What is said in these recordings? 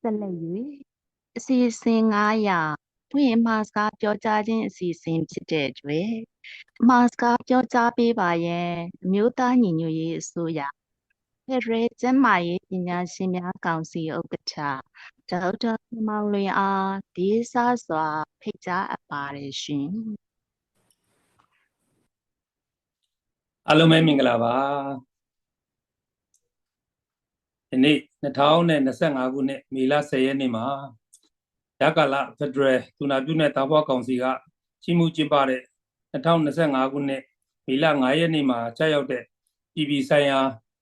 ဆက်လက်၍အစီအစဉ်900ဖွင့်အမှားစကားပြောကြားခြင်းအစီအစဉ်ဖြစ်တဲ့အတွက်အမှားစကားပြောကြားပေးပါရန်အမျိုးသားညီညွတ်ရေးအစိုးရဖက်ဒရယ်ကျန်းမာရေးပညာရှင်များကောင်စီဥက္ကဋ္ဌဒေါက်တာမောင်လွင်အားဒီစားစွာဖိတ်ကြားအပ်ပါတယ်ရှင်အားလုံးပဲမင်္ဂလာပါ ဒီနေ့2025ခုနှစ်မေလ10ရက်နေ့မှာရကလဖက်ဒရယ်သူနာပြုနဲ့တာဘွားကောင်စီကကြီးမှုကျင်းပတဲ့2025ခုနှစ်မေလ9ရက်နေ့မှာကြာရောက်တဲ့ပြည်ပြည်ဆိုင်ရာ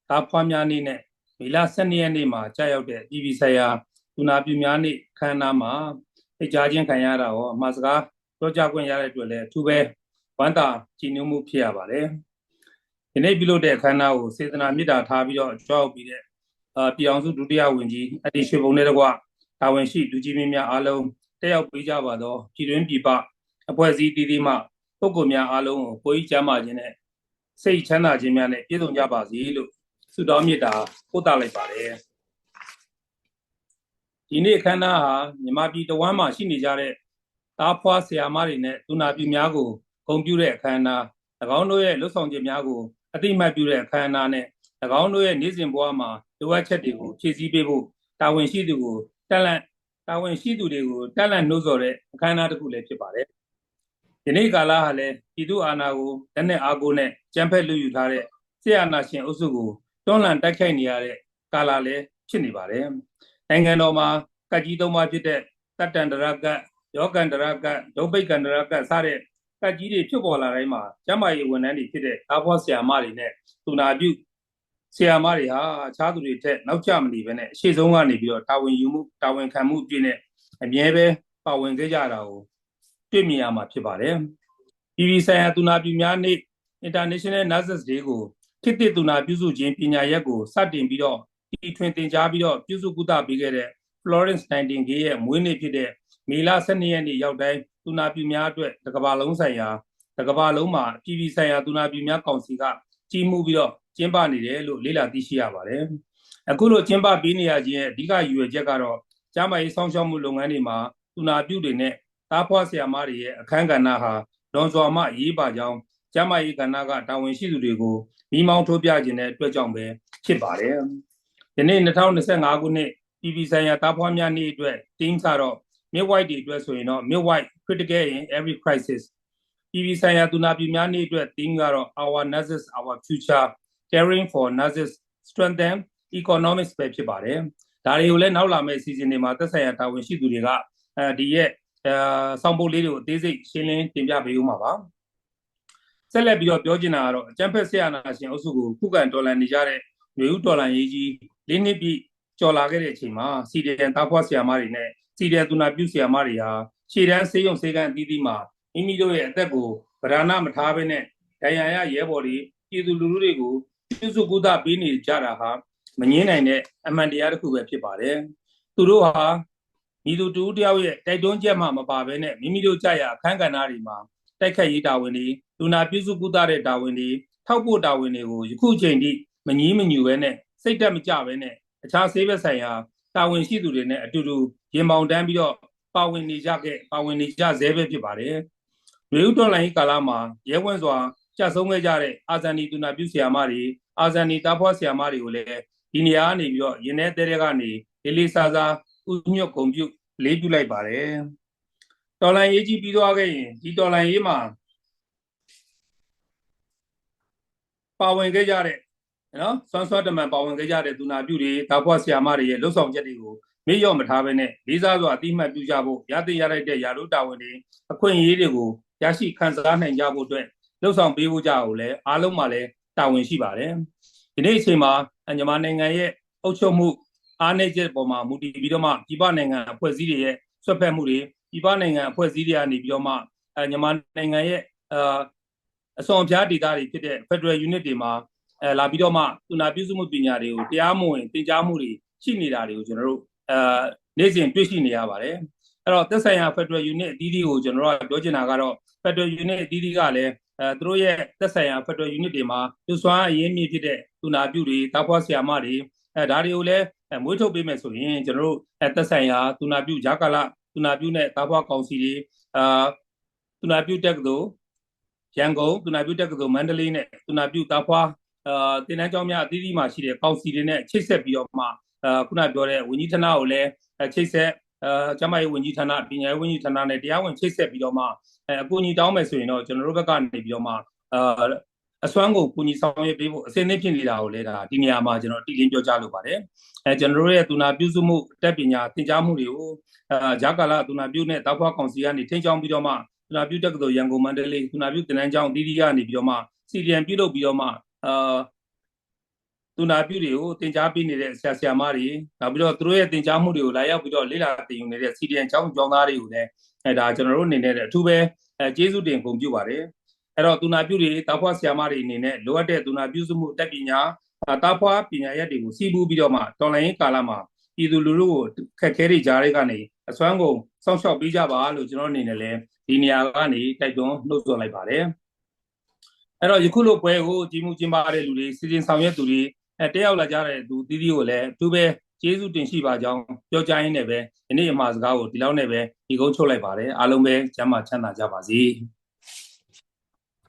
တာဖွားများနေ့နဲ့မေလ12ရက်နေ့မှာကြာရောက်တဲ့ပြည်ပြည်ဆိုင်ရာသူနာပြုများနေ့ခမ်းနားမှာဖိတ်ကြားခြင်းခံရတာရောအမှားစကားပြောကြားခွင့်ရတဲ့အတွက်လည်းအထူးပဲဝမ်းသာကြည်နူးမှုဖြစ်ရပါတယ်ဒီနေ့ပြုလုပ်တဲ့အခမ်းအနားကိုစေတနာမေတ္တာထားပြီးတော့ကြောက်ပြီးတဲ့အာ ပြည်အောင်စုဒုတိယဝန်ကြီးအတိရွှေဘုံနဲ့တကွတာဝန်ရှိလူကြီးမင်းများအားလုံးတက်ရောက်ပေးကြပါတော့ပြည်တွင်းပြည်ပအဖွဲ့အစည်းတည်တည်မှပုဂ္ဂိုလ်များအားလုံးကိုကိုယ်ကြီးကျမ်းမာခြင်းနဲ့စိတ်ချမ်းသာခြင်းများနဲ့ပြည့်စုံကြပါစေလို့ဆုတောင်းမေတ္တာပို့သလိုက်ပါတယ်ဒီနေ့အခမ်းအနားဟာမြန်မာပြည်တဝမ်းမှာရှိနေကြတဲ့တားဖွားဆရာမတွေနဲ့သူနာပြုများကိုဂုဏ်ပြုတဲ့အခမ်းအနား၎င်းတို့ရဲ့လွတ်ဆောင်ခြင်းများကိုအတိအမှတ်ပြုတဲ့အခမ်းအနားနဲ့၎င်းတို့ရဲ့နေ့စဉ်ဘဝမှာ လိုအပ်ချက်တွေကိုဖြည့်ဆည်းပေးဖို့တာဝန်ရှိသူကိုတက်လန့်တာဝန်ရှိသူတွေကိုတက်လန့်နှိုးဆော်တဲ့အခမ်းအနားတစ်ခုလည်းဖြစ်ပါတယ်ဒီနေ့ကာလဟာလည်းပြည်သူအာဏာကိုလက်နက်အားကိုနဲ့ကြမ်းဖက်လူယူထားတဲ့ဆရာနာရှင်အုပ်စုကိုတွန်းလှန်တိုက်ခိုက်နေရတဲ့ကာလလည်းဖြစ်နေပါတယ်နိုင်ငံတော်မှာကတ်ကြီးသုံးပါးဖြစ်တဲ့တတ္တန္တရကတ်ယောဂန္တရကတ်ဒုပိတ်ကန္တရကတ်စတဲ့ကတ်ကြီးတွေဖြစ်ပေါ်လာတိုင်းမှာကျမကြီးဝန်ထမ်းတွေဖြစ်တဲ့အာဘောဆရာမတွေနဲ့သူနာပြု ဆရာမတွေဟာအခြားသူတွေထက်နောက်ကျမနေဘဲနဲ့အရှိဆုံးကနေပြီးတော့တာဝန်ယူမှုတာဝန်ခံမှုအပြည့်နဲ့အမြဲပဲပါဝင်ခဲ့ကြတာကိုတွေ့မြင်ရမှာဖြစ်ပါတယ်။ PV ဆိုင်ရာသူနာပြုများနေ့ International Nurses Day ကိုခေတ်သစ်သူနာပြုစုခြင်းပညာရက်ကိုစတင်ပြီးတော့တီထွင်တင်ကြားပြီးတော့ပြုစုကုသပေးခဲ့တဲ့ Florence Nightingale ရဲ့မွေးနေ့ဖြစ်တဲ့မေလ12ရက်နေ့ရောက်တိုင်းသူနာပြုများအတွက်တကဘာလုံးဆိုင်ရာတကဘာလုံးမှာပြည်ပြည်ဆိုင်ရာသူနာပြုများကောင်စီကကြီးမှုပြီးတော့ ကျင်းပနေတယ်လို့လေ့လာသိရှိရပါတယ်။အခုလိုကျင်းပပေးနေရခြင်းရဲ့အဓိကရည်ရွယ်ချက်ကတော့ကျန်းမာရေးဆောင်ရှောက်မှုလုပ်ငန်းတွေမှာသူနာပြုတွေနဲ့တားဖွားဆရာမတွေရဲ့အခန်းကဏ္ဍဟာလွန်စွာမှအရေးပါကြောင်းကျန်းမာရေးကဏ္ဍကတာဝန်ရှိသူတွေကိုမိမောင်းထိုးပြခြင်းတဲ့အတွက်ကြောင့်ပဲဖြစ်ပါတယ်။ဒီနေ့2025ခုနှစ်ပြည်ပြည်ဆိုင်ရာတားဖွားများနေ့အတွက် team ကတော့ midwife တွေအတွက်ဆိုရင်တော့ midwife critical in every crisis ပြည်ပြည်ဆိုင်ရာသူနာပြုများနေ့အတွက် team ကတော့ our nurses our future caring for nurses strengthen economics ပဲဖြစ်ပါတယ်ဒါတွေကိုလည်းနောက်လာမယ့်အစီအစဉ်တွေမှာသက်ဆိုင်ရာတာဝန်ရှိသူတွေကအဲဒီရဲ့အဲစောင့်ပုတ်လေးတွေကိုအသေးစိတ်ရှင်းလင်းတင်ပြပေးဦးမှာပါဆက်လက်ပြီးတော့ပြောချင်တာကတော့အကျန်းဖက်ဆရာနာရှင်အုပ်စုကိုခုခံတော်လှန်နေကြတဲ့မျိုးဦးတော်လှန်ရေးကြီးလေးနှစ်ပြည့်ကျော်လာခဲ့တဲ့အချိန်မှာစီဒီအန်တာဖွားဆရာမတွေနဲ့စီဒီအန်သူနာပြုဆရာမတွေဟာရှေ့တန်းဆေးရုံဆေးကန်းအသီးသီးမှာမိမိတို့ရဲ့အသက်ကိုဗဒနာမထားဘဲနဲ့ဒဏ်ရာရရဲဘော်တွေပြည်သူလူထုတွေကို ပြုစုကုသပေးနေကြတာဟာမငင်းနိုင်တဲ့အမှန်တရားတစ်ခုပဲဖြစ်ပါတယ်သူတို့ဟာမိသူတူတယောက်ရဲ့တိုက်တွန်းချက်မှမပါဘဲနဲ့မိမိတို့ကြာရအခန်းကဏ္ဍတွေမှာတိုက်ခတ်ရေးတာဝန်တွေလူနာပြုစုကုသတဲ့တာဝန်တွေထောက်ပို့တာဝန်တွေကိုယခုချိန်ထိမငြီးမညူပဲနဲ့စိတ်တက်မကြပဲနဲ့အခြားဆေးဘက်ဆိုင်ရာတာဝန်ရှိသူတွေနဲ့အတူတူရင်ပေါင်တန်းပြီးတော့ပါဝင်နေကြခဲ့ပါဝင်နေကြဆဲပဲဖြစ်ပါတယ်။လူဦးတော်လိုင်းကာလမှာရဲဝံ့စွာ ကြဆုံးခဲ့ကြတဲ့အာဇန်နီတူနာပြုဆရာမတွေအာဇန်နီတားဖွားဆရာမတွေကိုလည်းဒီနေရာကနေပြီးတော့ရင်းနေတဲ့တဲ့ကနေလေးလေးစားစားဥညွတ်ဂုံပြုလေးပြုလိုက်ပါတယ်တော်လန်ရေးကြီးပြီးသွားခဲ့ရင်ဒီတော်လန်ရေးမှာပါဝင်ခဲ့ကြတဲ့နော်ဆွမ်းဆွမ်းတမန်ပါဝင်ခဲ့ကြတဲ့သူနာပြုတွေတာဖွားဆရာမတွေရဲ့လှုပ်ဆောင်ချက်တွေကိုမေ့လျော့မထားဘဲနဲ့လေးစားစွာအတိမတ်ပြုကြဖို့ရတဲ့ရလိုက်တဲ့ယာတို့တာဝန်တွေအခွင့်အရေးတွေကိုရရှိခံစားနိုင်ကြဖို့အတွက် လှုပ်ဆောင်ပေးဖို့ကြအောင်လဲအားလုံးမှာလည်းတာဝန်ရှိပါတယ်ဒီနေ့အချိန်မှာမြန်မာနိုင်ငံရဲ့အုပ်ချုပ်မှုအားနည်းချက်ပေါ်မှာမူတည်ပြီးတော့မှပြည်ပနိုင်ငံအဖွဲ့အစည်းတွေရဲ့ဆွတ်ဖက်မှုတွေပြည်ပနိုင်ငံအဖွဲ့အစည်းတွေကနေပြီးတော့မှအဲမြန်မာနိုင်ငံရဲ့အာအစွန်အဖျားဒေတာတွေဖြစ်တဲ့ Federal Unit တွေမှာအဲလာပြီးတော့မှသူနာပြုစုမှုပညာတွေကိုတရားမဝင်သင်ကြားမှုတွေရှိနေတာတွေကိုကျွန်တော်တို့အဲနေ့စဉ်တွေ့ရှိနေရပါတယ်အဲ့တော့သက်ဆိုင်ရာ Federal Unit အသီးသီးကိုကျွန်တော်တို့ပြောချင်တာကတော့ Federal Unit အသီးသီးကလည်း အဲသူတို့ရဲ့သက်ဆိုင်ရာ Federal Unit တွေမှာလူစွမ်းအရင်းမြစ်ဖြစ်တဲ့သူနာပြုတွေတာဖွားဆရာမတွေအဲဒါတွေကိုလည်းအဲမွေးထုတ်ပေးမယ်ဆိုရင်ကျွန်တော်တို့အဲသက်ဆိုင်ရာသူနာပြုဂျာကာလသူနာပြုနဲ့တာဖွာကောင်စီတွေအာသူနာပြုတက်ကတော်ရန်ကုန်သူနာပြုတက်ကတော်မန္တလေးနဲ့သူနာပြုတာဖွာအာတင်တန်းကျောင်းများအသီးသီးမှာရှိတဲ့ကောင်စီတွေနဲ့ချိတ်ဆက်ပြီးတော့မှအာခုနပြောတဲ့ဝင်းကြီးဌာနကိုလည်းအဲချိတ်ဆက် အာကျမရေးဝင်းကြီးဌာနပညာရေးဝင်းကြီးဌာနနဲ့တရားဝင်ချိတ်ဆက်ပြီးတော့မှအဲအကူအညီတောင်းမယ်ဆိုရင်တော့ကျွန်တော်တို့ဘက်ကနေပြီးတော့မှအာအစွမ်းကိုကူညီဆောင်ရွက်ပေးဖို့အစင်းသင့်ဖြစ်နေတာကိုလည်းဒါဒီနေရာမှာကျွန်တော်တည်င်းပြောကြားလိုပါတယ်အဲကျွန်တော်တို့ရဲ့သူနာပြုစုမှုတက်ပညာသင်ကြားမှုတွေကိုအာဂျာကာလာသူနာပြုနဲ့တောက်ဖွားကောင်စီကနေထိန်းချောင်းပြီးတော့မှသူနာပြုတက္ကသိုလ်ရန်ကုန်မန္တလေးသူနာပြုတင်နန်းကျောင်းတီးတီးကနေပြီးတော့မှစီဒီအမ်ပြုလုပ်ပြီးတော့မှအာ သူနာပြုတွေကိုတင် जा ပေးနေတဲ့ဆရာဆရာမတွေနောက်ပြီးတော့သူတို့ရဲ့တင် जा မှုတွေကိုလာရောက်ပြီးတော့လေ့လာသင်ယူနေတဲ့ CDN ကျောင်းကျောင်းသားတွေကိုလည်းအဲဒါကျွန်တော်တို့အနေနဲ့အထူးပဲအဲကျေးဇူးတင်ဂုဏ်ပြုပါတယ်အဲ့တော့သူနာပြုတွေတာဖွားဆရာမတွေအနေနဲ့လိုအပ်တဲ့သူနာပြုစုမှုတက်ပညာတာဖွားပညာရက်တွေကိုစီးပူးပြီးတော့မှတော်လိုင်းကာလမှာပြည်သူလူထုကိုခက်ခဲတွေကြားတွေကနေအစွမ်းကုန်စောင့်ရှောက်ပေးကြပါလို့ကျွန်တော်အနေနဲ့လည်းဒီနေရာကနေတိုက်တွန်းနှုတ်ဆက်လိုက်ပါတယ်အဲ့တော့ယခုလိုပွဲကိုကြီးမှုကျင်းပတဲ့လူတွေစီစဉ်ဆောင်ရွက်သူတွေ အဲတက်ရောက်လာကြတဲ့သူတီးတီးကိုလည်းအထူးပဲကျေးဇူးတင်ရှိပါကြောင်းပြောကြားရင်းနဲ့ပဲဒီနေ့အမှာစကားကိုဒီလောက်နဲ့ပဲဒီကုန်းချုပ်လိုက်ပါတယ်အားလုံးပဲကျမ်းမာချမ်းသာကြပါစေ။